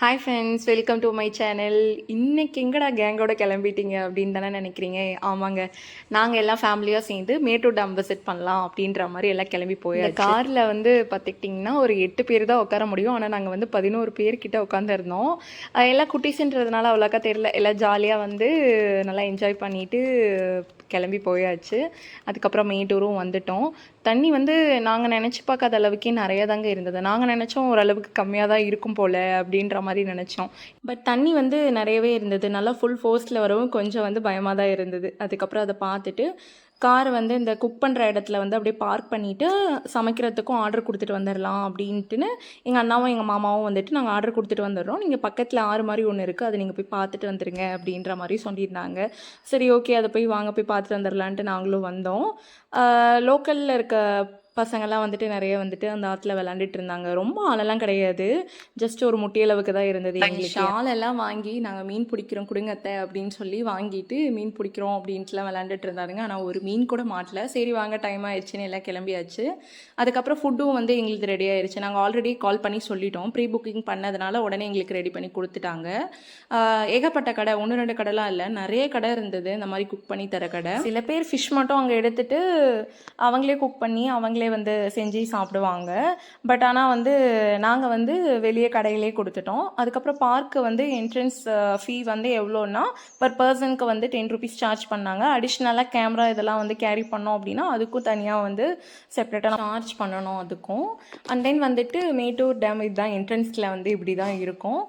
Hi friends welcome to my channel இன்னைக்கு எங்கடா கேங்கோட கிளம்பிட்டீங்க அப்படின்னு தானே நினைக்கிறீங்க? ஆமாங்க. நாங்கள் எல்லாம் ஃபேமிலியாக சேர்ந்து மேட்டூர் டேம் விசிட் பண்ணலாம் அப்படின்ற மாதிரி எல்லாம் கிளம்பி போய் காரில் வந்து பார்த்துக்கிட்டிங்கன்னா ஒரு எட்டு பேர் தான் உட்கார முடியும். ஆனால் நாங்கள் வந்து பதினோரு பேர் கிட்ட உட்காந்துருந்தோம் எல்லாம் குட்டீஸ்ன்றதுனால அவ்வளோக்கா தெரியல. எல்லாம் ஜாலியாக வந்து நல்லா என்ஜாய் பண்ணிட்டு கிளம்பி போயாச்சு. அதுக்கப்புறம் மேட்டூரும் வந்துட்டோம். தண்ணி வந்து நாங்கள் நினச்சி பார்க்காத அளவுக்கே நிறையா தாங்க இருந்தது. நாங்கள் நினச்சோம் ஓரளவுக்கு கம்மியாக தான் இருக்கும் போல் அப்படின்ற மாதிரி நினச்சோம். பட் தண்ணி வந்து நிறையவே இருந்தது. நல்லா ஃபுல் ஃபோர்ஸில் வரவும் கொஞ்சம் வந்து பயமாக தான் இருந்தது. அதுக்கப்புறம் அதை பார்த்துட்டு கார் வந்து இந்த குக் பண்ணுற இடத்துல வந்து அப்படியே பார்க் பண்ணிவிட்டு சமைக்கிறதுக்கும் ஆர்டர் கொடுத்துட்டு வந்துடலாம் அப்படின்ட்டுன்னு எங்கள் அண்ணாவும் எங்கள் மாமாவும் வந்துட்டு நாங்கள் ஆர்டர் கொடுத்துட்டு வந்துடுறோம். நீங்கள் பக்கத்தில் ஆறு மாதிரி ஒன்று இருக்குது அதை நீங்கள் போய் பார்த்துட்டு வந்துடுங்க அப்படின்ற மாதிரி சொல்லியிருந்தாங்க. சரி ஓகே அதை போய் வாங்க போய் பார்த்துட்டு வந்துடலான்ட்டு நாங்களும் வந்தோம். லோக்கலில் இருக்க பசங்கள்லாம் வந்துட்டு நிறைய வந்துட்டு அந்த ஆற்றுல விளாண்டுட்டு இருந்தாங்க ரொம்ப ஆழெல்லாம் கிடையாது. ஜஸ்ட் ஒரு முட்டியளவுக்கு தான் இருந்தது எங்களுக்கு. ஷால் எல்லாம் வாங்கி நாங்கள் மீன் பிடிக்கிறோம் கொடுங்க அத்தை அப்படின்னு சொல்லி வாங்கிட்டு மீன் பிடிக்கிறோம் அப்படின்ட்டுலாம் விளாண்டுட்டு இருந்தாருங்க ஆனால் ஒரு மீன் கூட மாட்டல. சரி வாங்க டைம் ஆயிடுச்சுன்னு எல்லாம் கிளம்பியாச்சு. அதுக்கப்புறம் ஃபுட்டும் வந்து எங்களுக்கு ரெடி ஆயிடுச்சு நாங்கள் ஆல்ரெடி கால் பண்ணி சொல்லிட்டோம். ப்ரீ புக்கிங் பண்ணதுனால உடனே எங்களுக்கு ரெடி பண்ணி கொடுத்துட்டாங்க. ஏகப்பட்ட கடை. ஒன்று ரெண்டு கடைலாம் இல்லை. நிறைய கடை இருந்தது. இந்த மாதிரி குக் பண்ணி தர கடை. சில பேர் ஃபிஷ் மட்டும் அங்கே எடுத்துட்டு அவங்களே குக் பண்ணி அவங்களே வந்து செஞ்சு சாப்பிடுவாங்க. பட் ஆனால் வந்து நாங்கள் வந்து வெளியே கடையிலே கொடுத்துட்டோம். அதுக்கப்புறம் பார்க்கு வந்து என்ட்ரன்ஸ் ஃபீ வந்து எவ்வளோன்னா பர் பர்சனுக்கு வந்து டென் ருபீஸ் சார்ஜ் பண்ணாங்க. அடிஷ்னலாக கேமரா இதெல்லாம் வந்து கேரி பண்ணோம் அப்படின்னா அதுக்கும் தனியாக வந்து செப்பரேட்டாக சார்ஜ் பண்ணணும் அதுக்கும். அண்ட் தென் வந்துட்டு மேட்டூர் டேம் இதுதான் என்ட்ரன்ஸில் வந்து இப்படி தான் இருக்கும்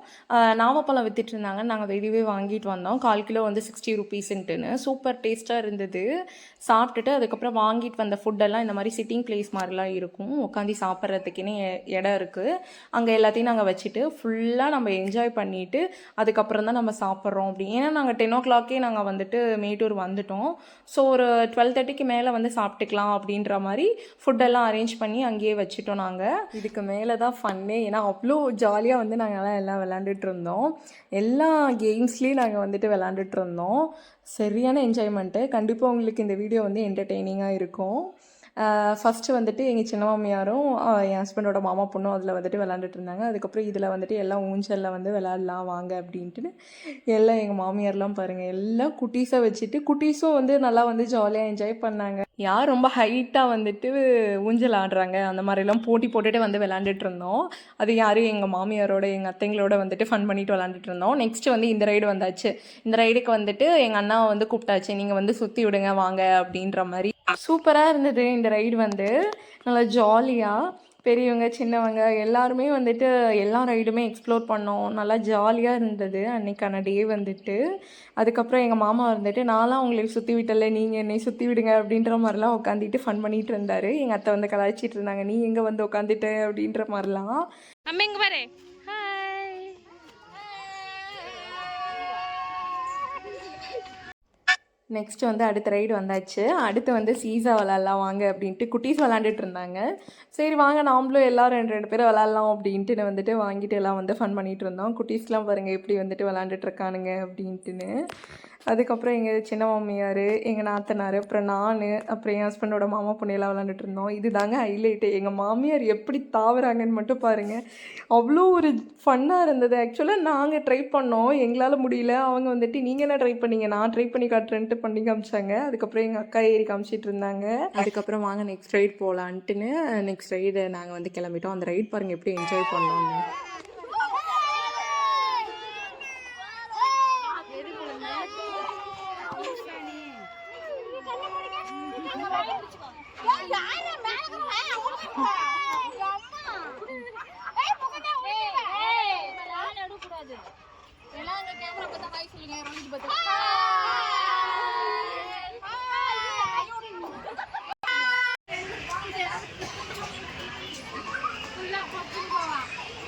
நாமப்பழம் நாவப்பழம் வித்துட்டு இருந்தாங்க. நாங்கள் வெளியவே வாங்கிட்டு வந்தோம். கால் கிலோ வந்து சிக்ஸ்டி ருபீஸ்ன்ட்டுன்னு சூப்பர் டேஸ்ட்டாக இருந்தது. சாப்பிட்டுட்டு அதுக்கப்புறம் வாங்கிட்டு வந்த ஃபுட்டெல்லாம் இந்த மாதிரி சிட்டிங் பிளேஸ் மாதிரிலாம் இருக்கும். உட்காந்து சாப்பிட்றதுக்குன்னு இடம் இருக்குது அங்கே எல்லாத்தையும் நாங்கள் வச்சுட்டு ஃபுல்லாக நம்ம என்ஜாய் பண்ணிவிட்டு அதுக்கப்புறம் தான் நம்ம சாப்பிட்றோம் அப்படி. ஏன்னா நாங்கள் டென் ஓ கிளாக்கே நாங்கள் வந்துட்டு மேட்டூர் வந்துட்டோம். ஸோ ஒரு டுவெல் தேர்ட்டிக்கு மேலே வந்து சாப்பிட்டுக்கலாம் அப்படின்ற மாதிரி ஃபுட்டெல்லாம் அரேஞ்ச் பண்ணி அங்கேயே வச்சுட்டோம் நாங்கள் இதுக்கு மேலே தான் ஃபன்னே ஏன்னா அவ்வளோ ஜாலியாக வந்து நாங்கள் எல்லாம் விளாண்டுட்டு இருந்தோம். எல்லா கேம்ஸ்லேயும் நாங்கள் வந்துட்டு விளாண்டுட்டு இருந்தோம். சரியான என்ஜாய்மெண்ட்டு கண்டிப்பாக உங்களுக்கு இந்த வீடியோ வந்து என்டர்டெய்னிங்காக இருக்கும். ஃபஸ்ட்டு வந்துட்டு எங்கள் சின்ன மாமியாரும் என் ஹஸ்பண்டோட மாமா பொண்ணும் அதில் வந்துட்டு விளாண்டுட்டு இருந்தாங்க. அதுக்கப்புறம் இதில் வந்துட்டு எல்லாம் ஊஞ்சலில் வந்து விளாட்லாம் வாங்க அப்படின்ட்டு எல்லாம் எங்கள் மாமியார்லாம் பாருங்கள் எல்லாம் குட்டீஸை வச்சுட்டு குட்டீஸும் வந்து நல்லா வந்து ஜாலியாக என்ஜாய் பண்ணாங்க. யார் ரொம்ப ஹைட்டாக வந்துட்டு ஊஞ்சல் ஆடுறாங்க? அந்த மாதிரிலாம் போட்டி போட்டுட்டு வந்து விளாண்டுட்டு இருந்தோம். அது யாரும் எங்கள் மாமியாரோட எங்கள் அத்தைங்களோட வந்துட்டு ஃபன் பண்ணிட்டு விளாண்டுட்டு இருந்தோம். நெக்ஸ்ட் வந்து இந்த ரைடு வந்தாச்சு. இந்த ரைடுக்கு வந்துட்டு எங்கள் அண்ணா வந்து கூப்பிட்டாச்சு. நீங்கள் வந்து சுற்றி விடுங்க வாங்க அப்படின்ற மாதிரி சூப்பராக இருந்தது இந்த ரைடு வந்து. நல்லா ஜாலியாக பெரியவங்க சின்னவங்க எல்லாருமே வந்துட்டு எல்லா ரைடுமே எக்ஸ்ப்ளோர் பண்ணோம். நல்லா ஜாலியாக இருந்தது அன்னைக்கான டே வந்துட்டு. அதுக்கப்புறம் எங்கள் மாமா வந்துட்டு நான்லாம் உங்களுக்கு சுற்றி விட்டல நீங்கள் என்னை சுற்றி விடுங்க அப்படின்ற மாதிரிலாம் உட்காந்துட்டு ஃபன் பண்ணிட்டு இருந்தார். எங்கள் அத்தை வந்து கலாய்ச்சிட்டு இருந்தாங்க நீ எங்கே வந்து உட்காந்துட்ட அப்படின்ற மாதிரிலாம். நம்ம எங்கே வரேன் நெக்ஸ்ட் வந்து அடுத்த ரைடு வந்தாச்சு. அடுத்து வந்து சீசா விளாட்லாம் வாங்க அப்படின்ட்டு குட்டீஸ் விளாண்டுட்டு இருந்தாங்க. சரி வாங்க நாமளும் எல்லாரும் ரெண்டு ரெண்டு பேரும் விளாட்லாம் அப்படின்ட்டு வந்துட்டு வாங்கிட்டு எல்லாம் வந்து ஃபன் பண்ணிட்டு இருந்தோம். குட்டீஸ்லாம் பாருங்கள் எப்படி வந்துட்டு விளாண்டுட்டு இருக்கானுங்க அப்படின்ட்டுன்னு. அதுக்கப்புறம் எங்கள் சின்ன மாமியார் எங்கள் நாத்தனார் அப்புறம் நான் அப்புறம் என் ஹஸ்பண்டோட மாமா பொண்ணையெல்லாம் விளாண்டுட்டு இருந்தோம். இதுதாங்க ஹைலைட்டு எங்கள் மாமியார் எப்படி தாவறாங்கன்னு மட்டும் பாருங்கள் அவ்வளோ ஒரு ஃபன்னாக இருந்தது. ஆக்சுவலாக நாங்கள் ட்ரை பண்ணோம். எங்களால் முடியல. அவங்க வந்துட்டு நீங்கள் என்ன ட்ரை பண்ணீங்க? நான் ட்ரை பண்ணி காட்டுறேன்ட்டு பண்ணி காமிச்சாங்க அதுக்கப்புறம் எங்கள் அக்கா ஏறி காமிச்சிட்டு இருந்தாங்க அதுக்கப்புறம் வாங்க நெக்ஸ்ட் ரைட் போகலான்ட்டுன்னு நெக்ஸ்ட் ரைடு நாங்கள் வந்து கிளம்பிட்டோம் அந்த ரைட் பாருங்கள் எப்படி என்ஜாய் பண்ணோம்னு எல்லாம்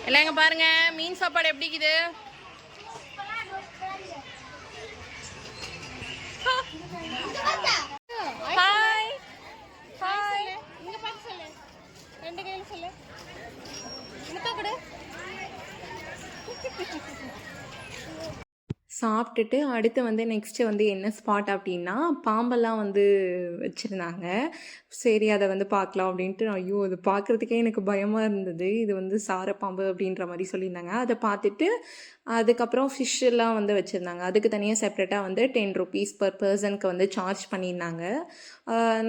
இங்க பாருங்க மீன் சாப்பாடு எப்படி இருக்குது? ஹாய் ஹாய் இங்க பார்த்து சொல்லு. ரெண்டு கையில சொல்லு. முத்தா கொடு. சாப்பிட்டுட்டு அடுத்து வந்து நெக்ஸ்ட்டு வந்து என்ன ஸ்பாட் அப்படின்னா பாம்பெல்லாம் வந்து வச்சுருந்தாங்க. சரி அதை வந்து பார்க்கலாம் அப்படின்ட்டு ஐயோ அது பார்க்குறதுக்கே எனக்கு பயமாக இருந்தது. இது வந்து சாரப்பாம்பு அப்படின்ற மாதிரி சொல்லியிருந்தாங்க. அதை பார்த்துட்டு அதுக்கப்புறம் ஃபிஷ் எல்லாம் வந்து வச்சுருந்தாங்க. அதுக்கு தனியாக செப்ரேட்டாக வந்து டென் ருபீஸ் பர் பர்சனுக்கு வந்து சார்ஜ் பண்ணியிருந்தாங்க.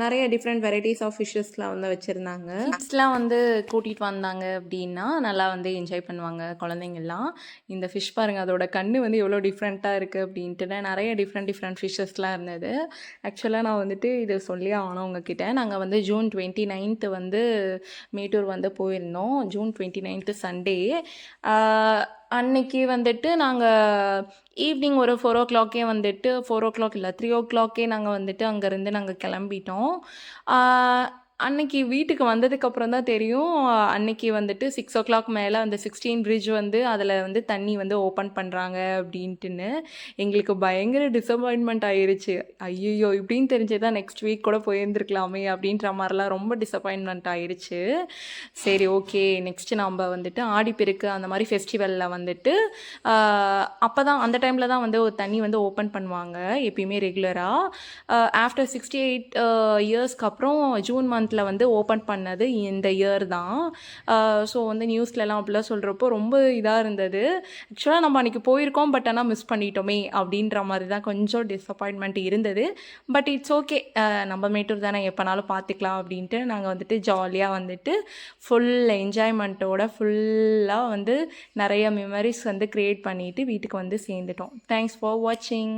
நிறைய டிஃப்ரெண்ட் வெரைட்டிஸ் ஆஃப் ஃபிஷ்ஷஸ்லாம் வந்து வச்சுருந்தாங்க. கிட்ஸ்லாம் வந்து கூட்டிகிட்டு வந்தாங்க அப்படின்னா நல்லா வந்து என்ஜாய் பண்ணுவாங்க குழந்தைங்கள்லாம். இந்த ஃபிஷ் பாருங்கள் அதோட கண்ணு வந்து எவ்வளோ டிஃப்ரெண்ட்டாக இருக்குது அப்படின்ட்டு நிறைய டிஃப்ரெண்ட் டிஃப்ரெண்ட் ஃபிஷ்ஷஸ்லாம் இருந்தது. ஆக்சுவலாக நான் வந்துட்டு இதை சொல்லி ஆனவங்க கிட்டே நாங்கள் நாங்கள் வந்து ஜூன் டுவெண்ட்டி நைன்த்து வந்து மேட்டூர் வந்து போயிருந்தோம். June twenty ninth Sunday. அன்னைக்கு வந்துட்டு நாங்கள் ஈவினிங் ஒரு ஃபோர் ஓ கிளாக்கே வந்துட்டு ஃபோர் ஓ கிளாக் இல்லை த்ரீ ஓ கிளாக்கே நாங்கள் வந்துட்டு அங்கேருந்து நாங்கள் கிளம்பிட்டோம். அன்னைக்கு வீட்டுக்கு வந்ததுக்கப்புறம் தான் தெரியும். அன்னைக்கு வந்துட்டு சிக்ஸ் ஓ கிளாக் மேலே அந்த சிக்ஸ்டீன் பிரிட்ஜ் வந்து அதில் வந்து தண்ணி வந்து ஓப்பன் பண்ணுறாங்க அப்படின்ட்டுன்னு எங்களுக்கு பயங்கர டிசப்பாயின்மெண்ட் ஆயிடுச்சு ஐயோ இப்படின்னு தெரிஞ்சதா நெக்ஸ்ட் வீக் கூட போயிருந்துருக்கலாமே அப்படின்ற மாதிரிலாம் ரொம்ப டிசப்பாயின்மெண்ட் ஆயிடுச்சு சரி ஓகே நெக்ஸ்ட்டு நம்ம வந்துட்டு ஆடிப்பெருக்கு அந்த மாதிரி ஃபெஸ்டிவலில் வந்துட்டு அப்போ தான் அந்த டைமில் தான் வந்து ஒரு தண்ணி வந்து ஓப்பன் பண்ணுவாங்க எப்பயுமே ரெகுலராக ஆஃப்டர் சிக்ஸ்டி எயிட் இயர்ஸ்க்கு அப்புறம் ஜூன் மந்தில் வந்து ஓப்பன் பண்ணது இந்த இயர் தான். ஸோ வந்து நியூஸ்லலாம் அப்படிலாம் சொல்கிறப்போ ரொம்ப இதாக இருந்தது. ஆக்சுவலாக நம்ம அன்றைக்கி போயிருக்கோம் பட் ஆனால் மிஸ் பண்ணிட்டோமே அப்படின்ற மாதிரி தான் கொஞ்சம் டிஸப்பாயின்மெண்ட் இருந்தது. பட் இட்ஸ் ஓகே நம்ம மேட்டூர் தானே எப்போனாலும் பார்த்துக்கலாம் அப்படின்ட்டு நாங்கள் வந்துட்டு ஜாலியாக வந்துட்டு ஃபுல் என்ஜாய்மெண்ட்டோட ஃபுல்லாக வந்து நிறைய மெமரிஸ் வந்து க்ரியேட் பண்ணிவிட்டு வீட்டுக்கு வந்து சேர்ந்துட்டோம். தேங்க்ஸ் ஃபார் வாட்சிங்